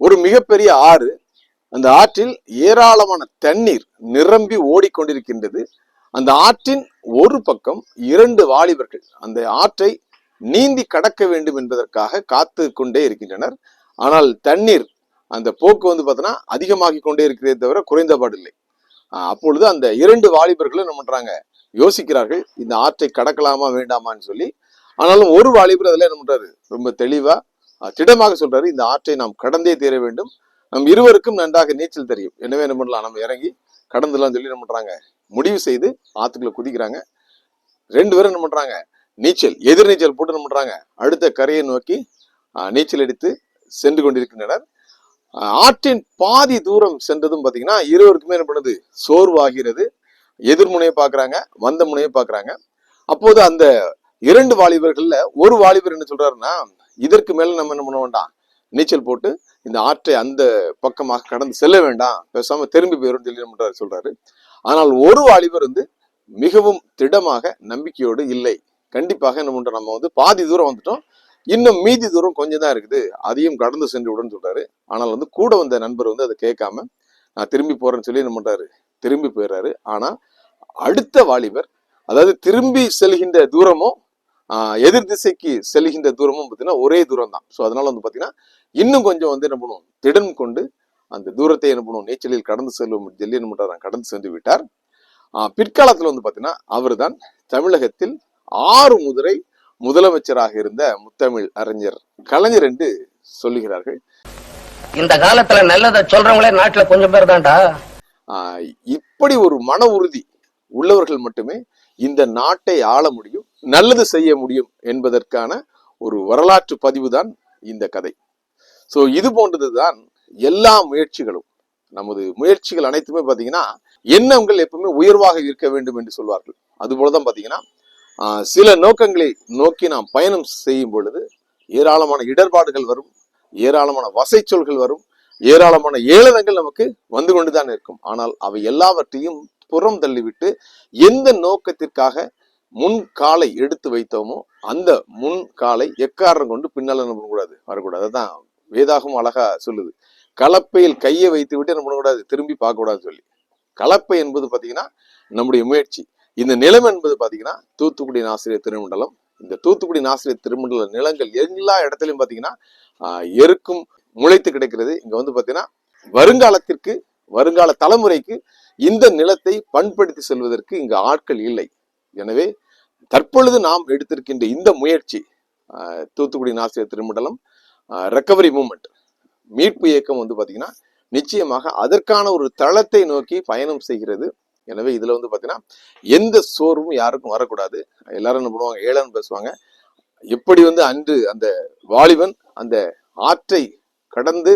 ஒரு மிகப்பெரிய ஆறு. அந்த ஆற்றில் ஏராளமான தண்ணீர் நிரம்பி ஓடிக்கொண்டிருக்கின்றது. அந்த ஆற்றின் ஒரு பக்கம் இரண்டு வாலிபர்கள் அந்த ஆற்றை நீந்தி கடக்க வேண்டும் என்பதற்காக காத்து கொண்டே இருக்கின்றனர். ஆனால் தண்ணீர் அந்த போக்கு வந்து பார்த்தோன்னா அதிகமாகி கொண்டே இருக்கிறதே தவிர குறைந்தபாடு இல்லை அப்பொழுது அந்த இரண்டு வாலிபர்களும் என்ன பண்றாங்க? யோசிக்கிறார்கள் இந்த ஆற்றை கடக்கலாமா வேண்டாமான்னு சொல்லி. ஆனாலும் ஒரு வாலிபர் அதில் என்ன பண்றாரு? ரொம்ப தெளிவா திடமாக சொல்றாரு இந்த ஆற்றை நாம் கடந்தே தீர வேண்டும். நம் இருவருக்கும் நன்றாக நீச்சல் தெரியும். எனவே என்ன பண்ணலாம் நம்ம இறங்கி கடந்துலாம் சொல்லி என்ன பண்றாங்க? முடிவு செய்து ஆத்துக்குள்ள குதிக்கிறாங்க. ரெண்டு பேரும் என்ன பண்றாங்க? நீச்சல் எதிர் நீச்சல் போட்டு என்ன பண்றாங்க? அடுத்த கரையை நோக்கி நீச்சல் அடித்து சென்று கொண்டிருக்கின்றனர். ஆற்றின் பாதி தூரம் சென்றதும் பாத்தீங்கன்னா இருவருக்குமே என்ன பண்ணுது? சோர்வாகிறது. எதிர்முனையை பாக்குறாங்க வந்த முனையை பாக்குறாங்க அப்போது அந்த இரண்டு வாலிபர்கள்ல ஒரு வாலிபர் என்ன சொல்றாருன்னா இதற்கு மேல நம்ம என்ன பண்ண வேண்டாம்? நீச்சல் போட்டு இந்த ஆற்றை அந்த பக்கமாக கடந்து செல்ல வேண்டாம். பேசாம திரும்பி போயிரும் சொல்லி என்ன சொல்றாரு. ஆனால் ஒரு வாலிபர் வந்து மிகவும் திடமாக நம்பிக்கையோடு இல்லை. கண்டிப்பாக என்ன பண்றோம்? நம்ம வந்து பாதி தூரம் வந்துட்டோம். இன்னும் மீதி தூரம் கொஞ்சம் தான் இருக்குது. அதையும் கடந்து சென்று விடுன்னு சொல்றாரு. ஆனால் வந்து கூட வந்த நண்பர் வந்து அதை கேட்காம நான் திரும்பி போறேன்னு சொல்லி என்ன பண்றாரு? திரும்பி போயிடுறாரு. ஆனா அடுத்த வாலிபர் அதாவது திரும்பி செல்கின்ற தூரமும் எதிர் திசைக்கு செல்கின்ற தூரமும் பார்த்தீங்கன்னா ஒரே தூரம் தான் ஸோ அதனால வந்து பார்த்தீங்கன்னா இன்னும் கொஞ்சம் வந்து என்ன பண்ணுவோம்? திடன் கொண்டு அந்த தூரத்தை என்ன பண்ணுவோம்? நீச்சலில் கடந்து செல்லும் சொல்லி என்ன பண்றாரு கடந்து சென்று விட்டார். பிற்காலத்துல வந்து பார்த்தீங்கன்னா அவர்தான் தமிழகத்தில் ஆறு முதிரை முதலமைச்சராக இருந்த முத்தமிழ் அறிஞர் கலைஞர் என்று சொல்லுகிறார்கள். இந்த காலத்துல நல்லதை சொல்றவங்களே நாட்டுல கொஞ்சம் பேர் தான்டா. இப்படி ஒரு மன உறுதி உள்ளவர்கள் மட்டுமே இந்த நாட்டை ஆள முடியும். நல்லது செய்ய முடியும் என்பதற்கான ஒரு வரலாற்று பதிவு தான் இந்த கதை. ஸோ இது போன்றது தான் எல்லா முயற்சிகளும். நமது முயற்சிகள் அனைத்துமே பார்த்தீங்கன்னா எண்ணங்கள் எப்பவுமே உயர்வாக இருக்க வேண்டும் என்று சொல்வார்கள். அதுபோலதான் பார்த்தீங்கன்னா சில நோக்கங்களை நோக்கி நாம் பயணம் செய்யும் பொழுது ஏராளமான இடர்பாடுகள் வரும் ஏராளமான வசைச்சொல்கள் வரும் ஏராளமான ஏளனங்கள் நமக்கு வந்து கொண்டுதான் இருக்கும். ஆனால் அவை எல்லாவற்றையும் புறம் தள்ளிவிட்டு எந்த நோக்கத்திற்காக முன் காலை எடுத்து வைத்தோமோ அந்த முன் காலை எக்காரணம் கொண்டு பின்னால என்ன பண்ணக்கூடாது? வரக்கூடாது. அதான் வேதாகம் அழகா சொல்லுது. கலப்பையில் கையை வைத்து விட்டு என்ன பண்ணக்கூடாது? திரும்பி பார்க்கக்கூடாது சொல்லி. கலப்பை என்பது பார்த்தீங்கன்னா நம்முடைய முயற்சி. இந்த நிலம் என்பது பார்த்தீங்கன்னா தூத்துக்குடி ஆசிரியர் திருமண்டலம். இந்த தூத்துக்குடி ஆசிரியர் திருமண்டல நிலங்கள் எல்லா இடத்துலையும் பார்த்தீங்கன்னா எருக்கும் முளைத்து கிடைக்கிறது. இங்கே வந்து பார்த்தீங்கன்னா வருங்காலத்திற்கு வருங்கால தலைமுறைக்கு இந்த நிலத்தை பண்படுத்தி செல்வதற்கு இங்கு ஆட்கள் இல்லை. எனவே தற்பொழுது நாம் எடுத்திருக்கின்ற இந்த முயற்சி தூத்துக்குடி நாசிரியர் திருமண்டலம் ரெக்கவரி மூமெண்ட் மீட்பு இயக்கம் வந்து பார்த்தீங்கன்னா நிச்சயமாக அதற்கான ஒரு தளத்தை நோக்கி பயணம் செய்கிறது. எனவே இதில் வந்து பார்த்தீங்கன்னா எந்த சோர்வும் யாருக்கும் வரக்கூடாது. எல்லாரும் என்ன பண்ணுவாங்க? ஏளனம் பேசுவாங்க. எப்படி வந்து அன்று அந்த வாலிபன் அந்த ஆற்றை கடந்து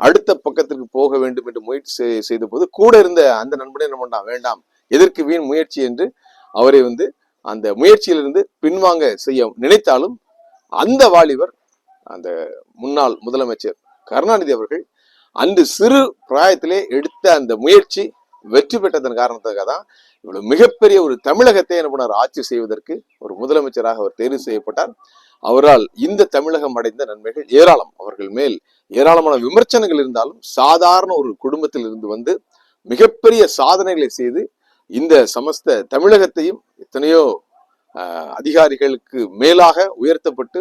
அடுத்த பக்கத்திற்கு போக வேண்டும் என்று முயற்சி செய்- செய்த போது கூட இருந்த அந்த நண்பனே என்ன பண்ணான்? வேண்டாம். எதற்கு வீண் முயற்சி என்று அவரை வந்து அந்த முயற்சியிலிருந்து பின்வாங்க செய்ய நினைத்தாலும் அந்த வாலிபர் அந்த முன்னாள் முதலமைச்சர் கருணாநிதி அவர்கள் அன்று சிறு பிராயத்திலே எடுத்த அந்த முயற்சி வெற்றி பெற்றதன் காரணத்துக்காக தான் இவ்வளவு மிகப்பெரிய ஒரு தமிழகத்தை என்ன பண்ணார்? ஆட்சி செய்வதற்கு ஒரு முதலமைச்சராக அவர் தேர்வு செய்யப்பட்டார். அவரால் இந்த தமிழகம் அடைந்த நன்மைகள் ஏராளம். அவர்கள் மேல் ஏராளமான விமர்சனங்கள் இருந்தாலும் சாதாரண ஒரு குடும்பத்தில் இருந்து வந்து மிகப்பெரிய சாதனைகளை செய்து இந்த சமஸ்த தமிழகத்தையும் எத்தனையோ அதிகாரிகளுக்கு மேலாக உயர்த்தப்பட்டு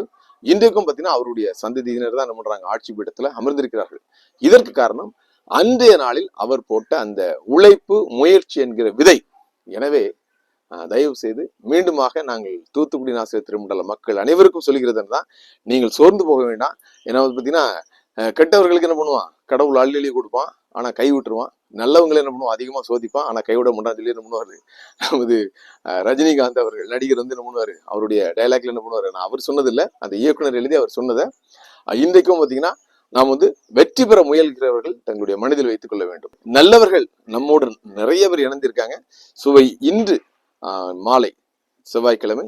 இன்றைக்கும் பார்த்தீங்கன்னா அவருடைய சந்ததியினர் தான் என்ன பண்றாங்க ஆட்சி பீடத்துல அமர்ந்திருக்கிறார்கள். இதற்கு காரணம் அன்றைய நாளில் அவர் போட்ட அந்த உழைப்பு முயற்சி என்கிற விதை. எனவே தயவு செய்து மீண்டுமாக நாங்கள் தூத்துக்குடி ஆசிரியர் திருமண்டல மக்கள் அனைவருக்கும் சொல்கிறது நீங்கள் சோர்ந்து போக வேண்டாம். ஏன்னா வந்து பார்த்தீங்கன்னா கெட்டவர்களுக்கு என்ன பண்ணுவான்? கடவுள் அள்ளி அள்ளி கொடுப்பான். ஆனால் கை விட்டுருவான் நல்லவங்களை என்ன பண்ணுவான் அதிகமாக சோதிப்பான். ஆனால் கைவிட மாட்டான் சொல்லி என்ன பண்ணுவார்? நமது ரஜினிகாந்த் அவர்கள் நடிகர் வந்து என்ன பண்ணுவார்? அவருடைய டைலாக்ல என்ன பண்ணுவார்? நான் அவர் சொன்னதில்லை. அந்த இயக்குனர் எழுதி அவர் சொன்னதை இன்றைக்கும் பார்த்தீங்கன்னா நாம் வந்து வெற்றி பெற முயல்கிறவர்கள் தங்களுடைய மனதில் வைத்துக் கொள்ள வேண்டும். நல்லவர்கள் நம்மோடு நிறைய பேர் இணைந்திருக்காங்க. சுவை இன்று மாலை செவ்வாய்க்கிழமை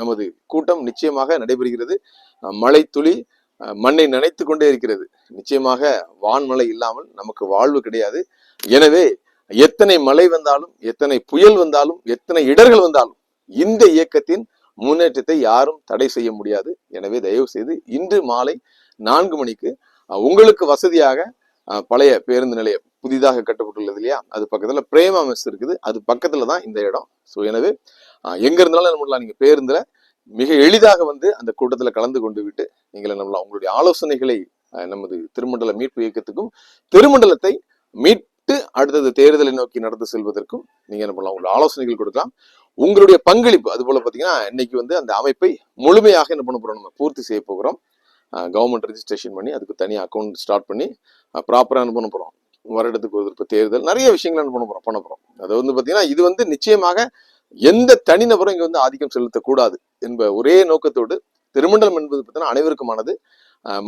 நமது கூட்டம் நிச்சயமாக நடைபெறுகிறது. மழை துளி மண்ணை நினைத்து கொண்டே இருக்கிறது. நிச்சயமாக வான்மலை இல்லாமல் நமக்கு வாழ்வு கிடையாது. எனவே எத்தனை மழை வந்தாலும் எத்தனை புயல் வந்தாலும் எத்தனை இடர்கள் வந்தாலும் இந்த இயக்கத்தின் முன்னேற்றத்தை யாரும் தடை செய்ய முடியாது. எனவே தயவு செய்து இன்று மாலை நான்கு மணிக்கு உங்களுக்கு வசதியாக பழைய பேருந்து நிலையம் புதிதாக கட்டப்பட்டுள்ளது இல்லையா? அது பக்கத்துல பிரேமா மெஸ் இருக்குது. அது பக்கத்துல தான் இந்த இடம். ஸோ எனவே எங்கே எங்க இருந்தாலும் என்ன பண்ணலாம்? நீங்க பேருந்துல மிக எளிதாக வந்து அந்த கூட்டத்தில் கலந்து கொண்டு விட்டு நீங்கள் நம்மள அவங்களுடைய உங்களுடைய ஆலோசனைகளை நமது திருமண்டல மீட்பு இயக்கத்துக்கும் திருமண்டலத்தை மீட்டு அடுத்தது தேர்தலை நோக்கி நடந்து செல்வதற்கும் நீங்கள் என்ன பண்ணலாம் உங்களுடைய ஆலோசனைகள் கொடுக்கலாம். உங்களுடைய பங்களிப்பு அது போல பார்த்தீங்கன்னா இன்னைக்கு வந்து அந்த அமைப்பை முழுமையாக என்ன பண்ண போறோம் நம்ம பூர்த்தி செய்ய போகிறோம். கவர்மெண்ட் ரெஜிஸ்ட்ரேஷன் பண்ணி அதுக்கு தனி அக்கௌண்ட் ஸ்டார்ட் பண்ணி ப்ராப்பராக என்ன பண்ண போகிறோம் வருடத்துக்கு ஒரு இப்போ தேர்தல் நிறைய விஷயங்கள் என்ன பண்ண போகிறோம் பண்ண போகிறோம் அது வந்து பார்த்தீங்கன்னா இது வந்து நிச்சயமாக எந்த தனிநபரும் இங்க வந்து ஆதிக்கம் செலுத்தக்கூடாது என்ப ஒரே நோக்கத்தோடு திருமண்டலம் என்பது பார்த்தீங்கன்னா அனைவருக்குமானது.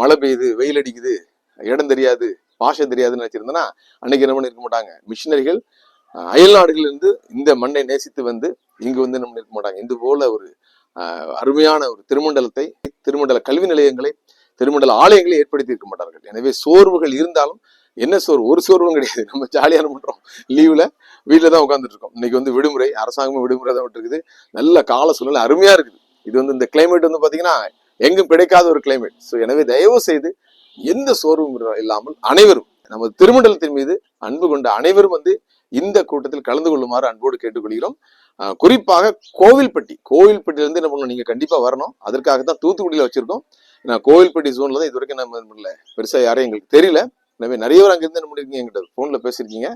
மழை பெய்யுது வெயில் அடிக்குது இடம் தெரியாது பாஷை தெரியாதுன்னு நினைச்சிருந்தேன்னா அன்னைக்கு என்ன பண்ணிருக்க மாட்டாங்க? மிஷினரிகள் அயல் நாடுகளிலிருந்து இந்த மண்ணை நேசித்து வந்து இங்கு வந்து என்ன பண்ணிருக்க மாட்டாங்க? இது போல ஒரு அருமையான ஒரு திருமண்டலத்தை திருமண்டல கல்வி நிலையங்களை திருமண்டல ஆலயங்களை ஏற்படுத்தி இருக்க மாட்டார்கள். எனவே சோர்வுகள் இருந்தாலும் என்ன சோறு? ஒரு சோர்வும் கிடையாது. நம்ம ஜாலியான பண்ணுறோம் பண்றோம்? லீவ்ல தான் உட்காந்துட்டு இருக்கோம். இன்னைக்கு வந்து விடுமுறை. அரசாங்கமும் விடுமுறை தான் விட்டுருக்குது. நல்ல கால சூழ்நிலை அருமையா இருக்குது. இது வந்து இந்த கிளைமேட் வந்து பாத்தீங்கன்னா எங்கும் கிடைக்காத ஒரு கிளைமேட் ஸோ எனவே தயவு செய்து எந்த சோர்வும் இல்லாமல் அனைவரும் நமது திருமண்டலத்தின் மீது அன்பு கொண்ட அனைவரும் வந்து இந்த கூட்டத்தில் கலந்து கொள்ளுமாறு அன்போடு கேட்டுக்கொள்கிறோம். குறிப்பாக கோவில்பட்டி. கோவில்பட்டியிலேருந்து என்ன பண்ணணும்? நீங்கள் கண்டிப்பாக வரணும். அதற்காக தான் தூத்துக்குடியில் வச்சுருக்கோம். நான் கோவில்பட்டி ஜோனில் தான் இது வரைக்கும் நம்ம என்ன பண்ணல. யாரையும் எங்களுக்கு தெரியல. எனவே நிறைய பேர் அங்கிருந்து என்ன பண்ணிருக்கீங்க? எங்கிட்ட போன்ல பேசியிருக்கீங்க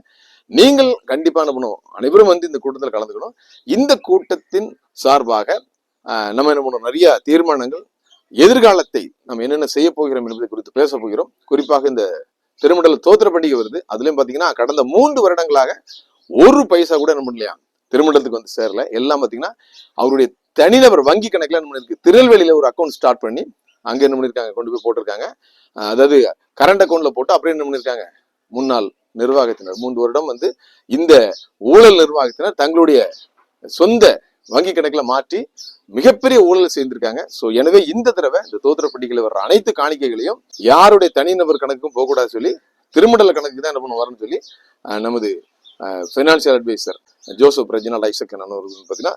நீங்கள் கண்டிப்பா என்ன பண்ணுவோம்? அனைவரும் வந்து இந்த கூட்டத்தில் கலந்துக்கணும். இந்த கூட்டத்தின் சார்பாக நம்ம என்ன பண்ணுவோம்? நிறைய தீர்மானங்கள் எதிர்காலத்தை நம்ம என்னென்ன செய்ய போகிறோம் என்பதை குறித்து பேச போகிறோம். குறிப்பாக இந்த திருமண்டல தோத்திர பண்டிகை வருது. அதுலயும் பாத்தீங்கன்னா கடந்த மூன்று வருடங்களாக ஒரு பைசா கூட என்ன பண்ணலையா? திருமண்டலத்துக்கு வந்து சேரல. எல்லாம் பாத்தீங்கன்னா அவருடைய தனிநபர் வங்கி கணக்குல என்ன பண்ணிருக்கு? திருநெல்வேலியில ஒரு அக்கௌண்ட் ஸ்டார்ட் பண்ணி அங்கே என்ன பண்ணியிருக்காங்க கொண்டு போய் போட்டிருக்காங்க. அதாவது கரண்ட் அக்கௌண்ட்ல போட்டு அப்புறம் என்ன பண்ணிருக்காங்க? முன்னாள் நிர்வாகத்தினர் மூன்று வருடம் வந்து இந்த ஊழல் நிர்வாகத்தினர் தங்களுடைய சொந்த வங்கி கணக்கில் மாற்றி மிகப்பெரிய ஊழல் செய்திருக்காங்க. ஸோ எனவே இந்த தடவை இந்த தோத்திர பண்டிகையில் வர்ற அனைத்து காணிக்கைகளையும் யாருடைய தனிநபர் கணக்கும் போகக்கூடாது சொல்லி திருமண்டல கணக்கு தான் என்ன பண்ண சொல்லி நமது ஃபினான்சியல் அட்வைசர் ஜோசப் ரெஜினால் ஐசக்கன் அவர்கள் பார்த்தீங்கன்னா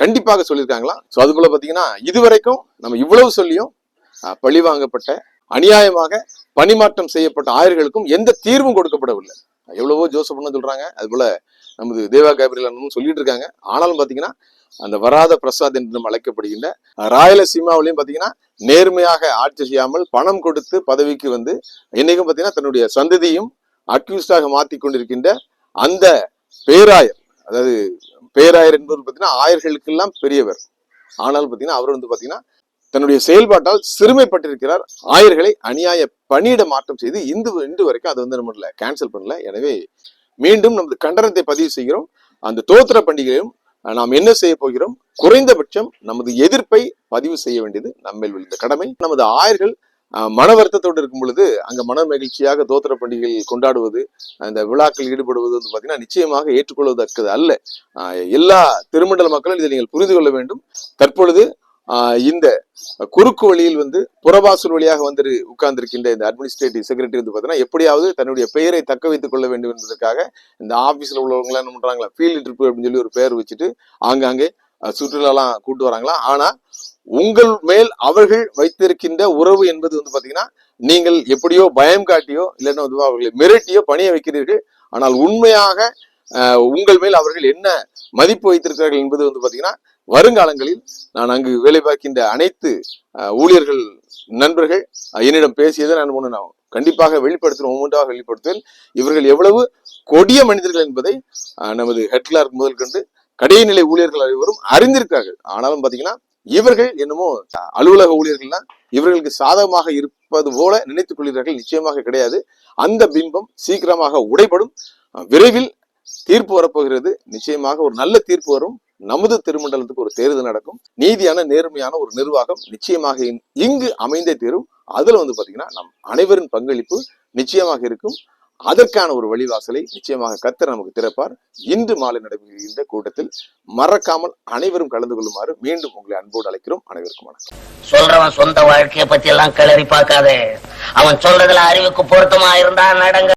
கண்டிப்பாக சொல்லியிருக்காங்களா ஸோ அது போல பார்த்தீங்கன்னா இதுவரைக்கும் நம்ம இவ்வளவு சொல்லியும் பழிவாங்கப்பட்ட பழி வாங்கப்பட்ட அநியாயமாக பணிமாற்றம் செய்யப்பட்ட ஆயர்களுக்கும் எந்த தீர்வும் கொடுக்கப்படவில்லை. எவ்வளவோ ஜோசப் சொல்றாங்க. அது போல நமது தேவா கேபிரியல் சொல்லிட்டு இருக்காங்க. ஆனாலும் பாத்தீங்கன்னா அந்த வராத பிரசாத் என்று நம்ம அழைக்கப்படுகின்ற ராயலசீமாவிலையும் பாத்தீங்கன்னா நேர்மையாக ஆட்சி செய்யாமல் பணம் கொடுத்து பதவிக்கு வந்து என்னைக்கும் பாத்தீங்கன்னா தன்னுடைய சந்ததியும் அக்யூஸ்டாக மாத்தி கொண்டிருக்கின்ற அந்த பேராயர் அதாவது பேராயர் என்பவர் பார்த்தீங்கன்னா ஆயர்களுக்கெல்லாம் பெரியவர். ஆனால் பார்த்தீங்கன்னா அவர் வந்து பார்த்தீங்கன்னா தன்னுடைய செயல்பாட்டால் சிறுமைப்பட்டிருக்கிறார். ஆயர்களை அநியாய பணியிட மாற்றம் செய்து இந்து இன்று வரைக்கும் அது வந்து நம்ம கேன்சல் பண்ணல. எனவே மீண்டும் நமது கண்டனத்தை பதிவு செய்கிறோம். அந்த தோத்திர பண்டிகையும் நாம் என்ன செய்ய போகிறோம்? குறைந்தபட்சம் நமது எதிர்ப்பை பதிவு செய்ய வேண்டியது நம்மில் விழுந்த கடமை. நமது ஆயர்கள் மன வருத்தத்தோடு இருக்கும் பொழுது அங்க மன மகிழ்ச்சியாக தோத்திர பண்டிகைகள் கொண்டாடுவது அந்த விழாக்கள் ஈடுபடுவது வந்து பார்த்தீங்கன்னா நிச்சயமாக ஏற்றுக்கொள்வதற்கது அல்ல. எல்லா திருமண்டல மக்களும் இதை நீங்கள் புரிந்து கொள்ள வேண்டும். தற்பொழுது இந்த குறுக்கு வழியில் வந்து புறவாசல் வழியாக வந்து உட்கார்ந்திருக்கின்ற இந்த அட்மினிஸ்ட்ரேட்டிவ் செக்ரட்டரி வந்து பார்த்தீங்கன்னா எப்படியாவது தன்னுடைய பெயரை தக்க வைத்துக் கொள்ள வேண்டும் என்பதற்காக இந்த ஆபீஸ்ல உள்ளவங்க என்ன பண்றாங்களா ஃபீல்டு ட்ரிப் அப்படின்னு சொல்லி ஒரு பெயர் வச்சுட்டு ஆங்காங்கே சுற்றுலாலாம் கூட்டு வராங்களா. ஆனா உங்கள் மேல் அவர்கள் வைத்திருக்கின்ற உறவு என்பது வந்து பாத்தீங்கன்னா நீங்கள் எப்படியோ பயம் காட்டியோ இல்லைன்னா வந்து அவர்களை மிரட்டியோ பணிய வைக்கிறீர்கள். ஆனால் உண்மையாக உங்கள் மேல் அவர்கள் என்ன மதிப்பு வைத்திருக்கிறார்கள் என்பது வந்து பாத்தீங்கன்னா வருங்காலங்களில் நான் அங்கு வேலை பார்க்கின்ற அனைத்து ஊழியர்கள் நண்பர்கள் என்னிடம் பேசியதை நான் ஒன்று நான் கண்டிப்பாக வெளிப்படுத்துவேன் ஒவ்வொன்றாக வெளிப்படுத்துவேன். இவர்கள் எவ்வளவு கொடிய மனிதர்கள் என்பதை நமது நமது ஹெட்லார்க் முதல் கொண்டு கடைநிலை ஊழியர்கள் அனைவரும் அறிந்திருக்கிறார்கள். ஆனாலும் பாத்தீங்கன்னா இவர்கள் என்னமோ அலுவலக ஊழியர்கள்லாம் இவர்களுக்கு சாதகமாக இருப்பது போல நினைத்துக் கொள்கிறார்கள் நிச்சயமாக கிடையாது. அந்த பிம்பம் சீக்கிரமாக உடைபடும். விரைவில் தீர்ப்பு வரப்போகிறது. நிச்சயமாக ஒரு நல்ல தீர்ப்பு வரும். நமது திருமண்டலத்துக்கு ஒரு தேர்தல் நடக்கும். நீதியான நேர்மையான ஒரு நிர்வாகம் நிச்சயமாக இங்கு அமைந்தே தீரும். அதுல வந்து பாத்தீங்கன்னா நம் அனைவரின் பங்களிப்பு நிச்சயமாக இருக்கும். அதற்கான ஒரு வழிவாசலை நிச்சயமாக கத்தர் நமக்கு திறப்பார். இன்று மாலை நடைபெறுகின்ற கூட்டத்தில் மறக்காமல் அனைவரும் கலந்து கொள்ளுமாறு மீண்டும் உங்களை அன்போடு அழைக்கிறோம். அனைவருக்கும் வணக்கம். சொல்றவன் சொந்த வாழ்க்கையை பத்தி எல்லாம் கிளறி பார்க்காதே. அவன் சொல்றதுல அறிவுக்கு பொருத்தமா இருந்தா நடங்க.